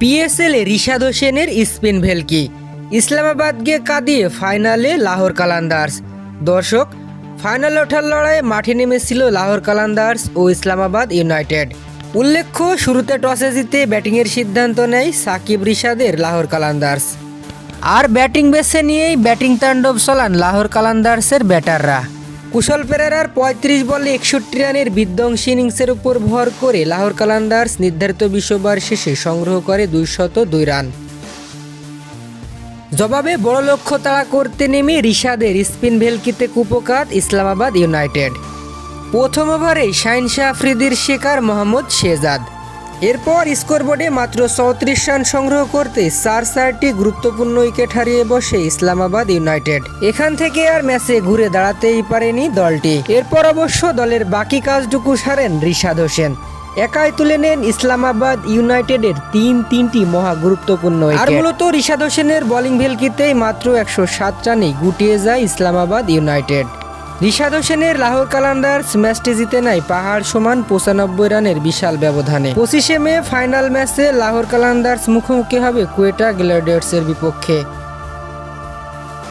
PSL Rishad হোসেনের spin ভেলকি। ইসলামাবাদকে কাঁদিয়ে ফাইনালে লাহোর কালান্দার্স। দর্শক, ফাইনাল ওঠার লড়াইয়ে মাঠে নেমেছিল লাহোর কালান্দার্স ও ইসলামাবাদ ইউনাইটেড। উল্লেখ্য, শুরুতে টসে জিতে ব্যাটিংয়ের সিদ্ধান্ত নেয় সাকিব রিশাদের লাহোর কালান্দার্স। আর ব্যাটিং বেছে নিয়েই ব্যাটিং তাণ্ডব চলান লাহোর কালান্দার্সের ব্যাটাররা। কুশল পঁয়ত্রিশ বলে একষট্টি রানের বিধ্বংসী ইনিংসের উপর ভর করে লাহোর কালান্দার্স নির্ধারিত বিশ্ববার শেষে সংগ্রহ করে দুইশত দুই রান। জবাবে বড় লক্ষ্য তাড়া করতে নেমে রিশাদের স্পিন ভেলকিতে কুপকাত ইসলামাবাদ ইউনাইটেড। প্রথম ওভারে শাহিন শাহ আফ্রিদির শিকার মোহাম্মদ শেজাদ এরপর স্কোরবোর্ডে মাত্র চৌত্রিশ রান সংগ্রহ করতে চার চারটি গুরুত্বপূর্ণ উইকেট হারিয়ে বসে ইসলামাবাদ ইউনাইটেড। এখান থেকে আর ম্যাচে ঘুরে দাঁড়াতেই পারেনি দলটি। এরপর অবশ্য দলের বাকি কাজটুকু সারেন রিশাদ হোসেন। একাই তুলে নেন ইসলামাবাদ ইউনাইটেডের তিন তিনটি মহা গুরুত্বপূর্ণ আর মূলত রিশাদ হোসেনের বোলিং ভেলকিতেই মাত্র একশো সাত রানে গুটিয়ে যায় ইসলামাবাদ ইউনাইটেড। রিশাদ হোসেনের লাহোর কালান্দার্স ম্যাচটি জিতে নেয় পাহাড় সমান পঁচানব্বই রানের বিশাল ব্যবধানে। পঁচিশে মে ফাইনাল ম্যাচে লাহোর কালান্দার্স মুখোমুখি হবে কুয়েটা গ্ল্যাডিয়ার্সের বিপক্ষে।